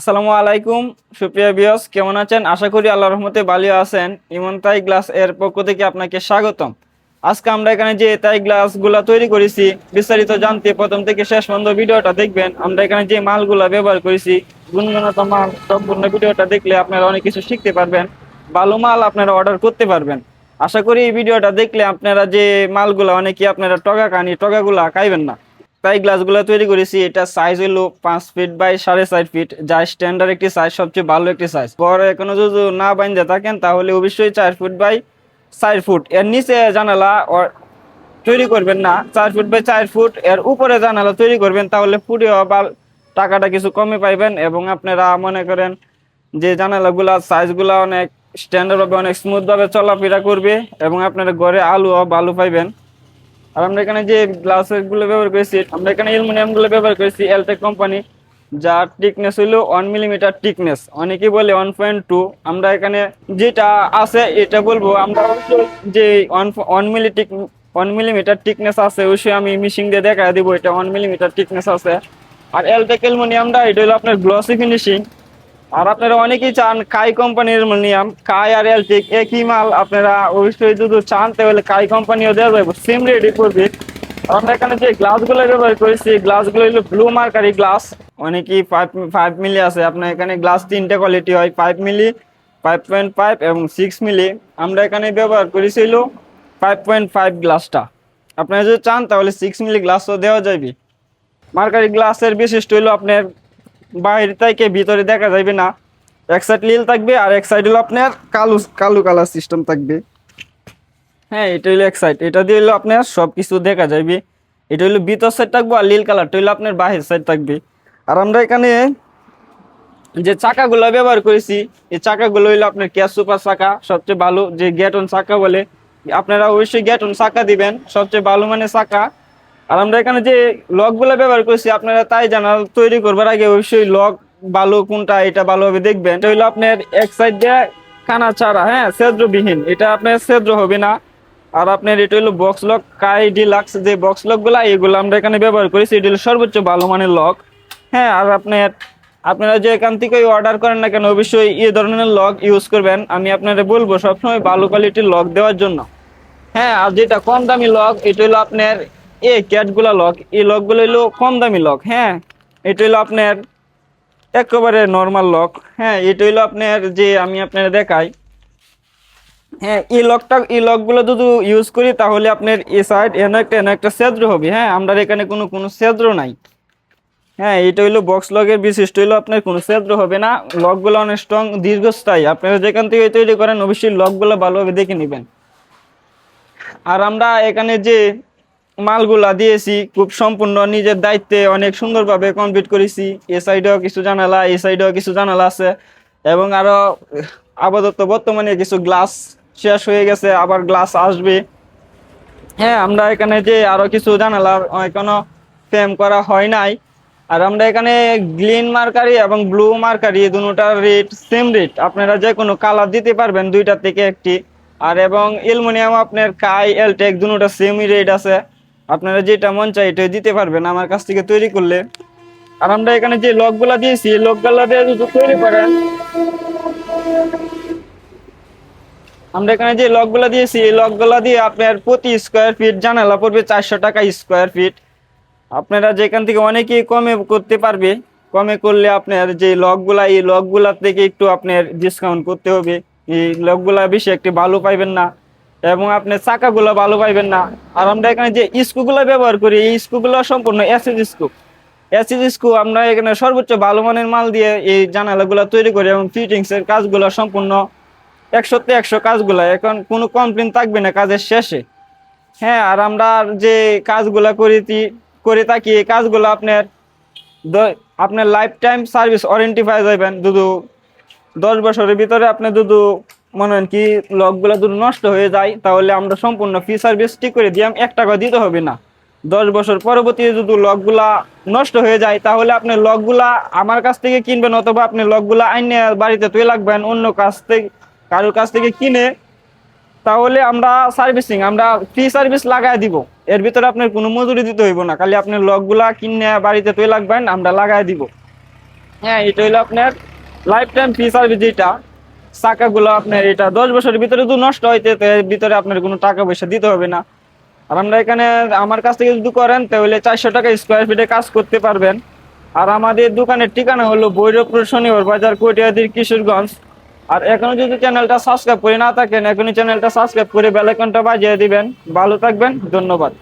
আসসালামু আলাইকুম, সুপ্রিয়া বিয়স কেমন আছেন? আশা করি আল্লাহ রহমতে ভালো আছেন। ইমন তাই গ্লাস এর পক্ষ থেকে আপনাকে স্বাগতম। আজকে আমরা এখানে যে তাই গ্লাসগুলা তৈরি করেছি, বিস্তারিত জানতে প্রথম থেকে শেষ পর্যন্ত ভিডিওটা দেখবেন। আমরা এখানে যে মালগুলা ব্যবহার করেছি গুণগত মাল সম্পূর্ণ ভিডিওটা দেখলে আপনারা অনেক কিছু শিখতে পারবেন। ভালো মাল আপনারা অর্ডার করতে পারবেন। আশা করি এই ভিডিওটা দেখলে আপনারা যে মালগুলা অনেকে আপনারা টগা কানি টগাগুলা খাইবেন না। তাই গ্লাসগুলো তৈরি করেছি। এটা সাইজ হলো পাঁচ ফিট বাই সাড়ে চার ফিট যা স্ট্যান্ডার্ড একটি সাইজ সবচেয়ে ভালো একটি সাইজ বড় এখনও যদি না বাইন্দে থাকেন, তাহলে অবশ্যই চার ফুট বাই চার ফুট এর নিচে জানালা তৈরি করবেন না। চার ফুট বাই চার ফুট এর উপরে জানালা তৈরি করবেন, তাহলে ফুটে বা টাকাটা কিছু কমে পাইবেন এবং আপনারা মনে করেন যে জানালাগুলা সাইজগুলা অনেক স্ট্যান্ডার্ড ভাবে, অনেক স্মুথ ভাবে চলাফেরা করবে এবং আপনারা ঘরে আলু ও বালু পাইবেন। আর আমরা এখানে যে গ্লাসেরগুলো ব্যবহার করেছি, আমরা এখানে অ্যালুমিনিয়ামগুলো ব্যবহার করেছি এলটেক কোম্পানি যার টিকনেস হইল ওয়ান মিলিমিটার টিকনেস অনেকে বলে ওয়ান পয়েন্ট টু আমরা এখানে যেটা আছে এটা বলব, আমরা অবশ্যই যে one one milli thick one millimetre thickness আছে, অবশ্যই আমি মিশিং দিয়ে দেখা দিব, এটা ওয়ান মিলিমিটার টিকনেস আছে। আর এলটেক অ্যালুমিনিয়ামটা এটা হলো আপনার গ্লসি ফিনিশিং আর আপনারা অনেকেই চান কাই কোম্পানির অ্যালুমিনিয়াম কাই আর এলটিক একই মাল আপনারা অবশ্যই যদি চান, তাহলে কাই কোম্পানিও দেওয়া যাবে সেম রেডি করবে। আমরা এখানে যে গ্লাসগুলো ব্যবহার করেছি গ্লাসগুলো হলো ব্লু মার্কারি গ্লাস অনেকেই ফাইভ ফাইভ মিলি আছে, আপনার এখানে গ্লাস তিনটে কোয়ালিটি হয় five milli five point five এবং সিক্স মিলি আমরা এখানে ব্যবহার করেছিল ফাইভ পয়েন্ট ফাইভ গ্লাসটা আপনারা যদি চান, তাহলে সিক্স মিলি গ্লাসও দেওয়া যাবে। মার্কারি গ্লাসের বিশিষ্ট হলো আপনার বাইরে থেকে ভিতরে দেখা যাবে না। এক সাইড নীল থাকবে আর এক সাইড হলো আপনার কালো কালো কালার সিস্টেম থাকবে। হ্যাঁ এটা হলো এক সাইড এটা দিয়ে হলো আপনার সব কিছু দেখা যাবে এটা হলো ভিতর সাইড থাকবে আর নীল কালারটা হলো আপনার বাহির সাইড থাকবে। আর আমরা এখানে যে চাকাগুলো ব্যবহার করেছি, এই চাকাগুলো হইল আপনার ক্যাশ সুপার চাকা। সবচেয়ে ভালো যে গ্যাটন চাকা বলে, আপনারা অবশ্যই গ্যাটন চাকা দিবেন। সবচেয়ে ভালো মানে চাকা। আর আমরা এখানে যে লকগুলো ব্যবহার করছি, আপনারা তাই জানা তৈরি করবার আগে অবশ্যই লক ভালো কোনটা, এটা ভালোভাবে দেখবেন। এটা হইল আপনার এক সাইড দিয়ে কানা ছাড়া হ্যাঁ সেদ্রবিহীন এটা আপনার সেদ্র হবে না। আর আপনার এটা হলো বক্স লক কাই ডিলাক্স যে বক্স লকগুলা, এগুলো আমরা এখানে ব্যবহার করেছি। এটা হলো সর্বোচ্চ ভালো মানের লক হ্যাঁ আর আপনার, আপনারা যে এখান থেকে অর্ডার করেন না কেন, অবশ্যই এই ধরনের লক ইউজ করবেন। আমি আপনারা বলব সবসময় ভালো কোয়ালিটির লক দেওয়ার জন্য। হ্যাঁ আর যেটা কম দামি লক এটা হলো আপনার এ ক্যাটগুলা লক, এই লকগুলো হলো কম দামি লক হ্যাঁ? এটা হলো আপনার একেবারে নর্মাল লক হ্যাঁ? এটা হলো আপনার যে আমি আপনার দেখাই হ্যাঁ? এই লকটা, এই লকগুলো যদি ইউজ করি তাহলে আপনার এ সাইড এন একটা এন একটা সেদ্র হবে হ্যাঁ? আমরা এখানে কোনো কোনো সেদ্র নাই হ্যাঁ? এটা হইল বক্স লগের বিশিষ্ট, হইল আপনার কোনো সেদ্র হবে না। লকগুলো অনেক স্ট্রং দীর্ঘস্থায়ী। আপনারা যেখান থেকে তৈরি করেন, অবশ্যই লকগুলো ভালোভাবে দেখে নেবেন। আর আমরা এখানে যে মালগুলা দিয়েছি, খুব সম্পূর্ণ নিজের দায়িত্বে অনেক সুন্দরভাবে কমপ্লিট করেছি। এ সাইডেও কিছু জানালা, এ সাইডেও কিছু জানালা আছে। এবং আরও আপাতত বর্তমানে কিছু গ্লাস শেষ হয়ে গেছে, আবার গ্লাস আসবে। হ্যাঁ আমরা এখানে যে আরও কিছু জানালা কোনো ফ্রেম করা হয় নাই। আর আমরা এখানে গ্রিন মার্কারি এবং ব্লু মার্কারি দুটার রেট সেম রেট আপনারা যে কোনো কালার দিতে পারবেন দুইটা থেকে একটি। আর এবং অ্যালুমিনিয়াম আপনার কাই এলটেক দুটা সেমই রেট আছে। আপনারা যেটা মন চাই এটা দিতে পারবেন আমার কাছ থেকে তৈরি করলে। আর আমরা এখানে যে লকগুলা দিয়েছি লকগুলা দিয়ে যদি তৈরি করেন, আমরা এখানে যে লকগুলা দিয়েছি, এই লকগুলা দিয়ে আপনার প্রতি স্কোয়ার ফিট জানালা পড়বে চারশো টাকা স্কোয়ার ফিট আপনারা যেখান থেকে অনেকেই কমে করতে পারবে, কমে করলে আপনার যে লকগুলা, এই লকগুলা থেকে একটু আপনার ডিসকাউন্ট করতে হবে। এই লকগুলা বেশি একটি ভালো পাইবেন না। এবং আপনার চাকাগুলো ভালো পাইবেন না। আর আমরা এখানে যে স্কুগুলো ব্যবহার করি, এই স্কুগুলো সম্পূর্ণ অ্যাসিড স্কু অ্যাসিড স্কু আমরা এখানে সর্বোচ্চ ভালো মানের মাল দিয়ে এই জানালাগুলো তৈরি করি এবং ফিটিংস এর কাজগুলো সম্পূর্ণ একশোতে একশো কাজগুলো। এখন কোনো কমপ্লেন থাকবে না কাজের শেষে। হ্যাঁ আর আমরা যে কাজগুলা করি করে থাকি, এই কাজগুলো আপনার আপনার লাইফ টাইম সার্ভিস ওয়ারেন্টি পাই যাবেন দুদু দশ বছরের ভিতরে আপনি দুদু মনে হয় কি লকগুলো যদি নষ্ট হয়ে যায়, তাহলে আমরা সম্পূর্ণ ফ্রি সার্ভিস ঠিক করে দিয়ে এক টাকা দিতে হবে না। দশ বছর পরবর্তী যদি লকগুলা নষ্ট হয়ে যায়, তাহলে আপনি লকগুলা আমার কাছ থেকে কিনবেন অথবা আপনি লকগুলা আইনে বাড়িতে তুলে লাগবেন অন্য কাছ থেকে, কারোর কাছ থেকে কিনে, তাহলে আমরা সার্ভিসিং আমরা ফ্রি সার্ভিস লাগাই দিব। এর ভিতরে আপনার কোনো মজুরি দিতে হইব না, খালি আপনি লকগুলা কিনে বাড়িতে তুই লাগবেন আমরা লাগাই দিব। হ্যাঁ এটা হলো আপনার লাইফ টাইম ফ্রি সার্ভিস যেটা। চাকাগুলো আপনার এটা দশ বছরের ভিতরে যদি নষ্ট হইতে ভিতরে আপনার কোনো টাকা পয়সা দিতে হবে না। আর আমরা এখানে আমার কাছ থেকে যদি করেন, তাহলে চারশো টাকা স্কোয়ার ফিটে কাজ করতে পারবেন। আর আমাদের দোকানের ঠিকানা হলো ভৈরবপুর, শনিবার বাজার, কটিয়াদির, কিশোরগঞ্জ। আর এখনও যদি চ্যানেলটা সাবস্ক্রাইব করে না থাকেন, এখনই চ্যানেলটা সাবস্ক্রাইব করে বেলাইকনটা বাজিয়ে দিবেন। ভালো থাকবেন, ধন্যবাদ।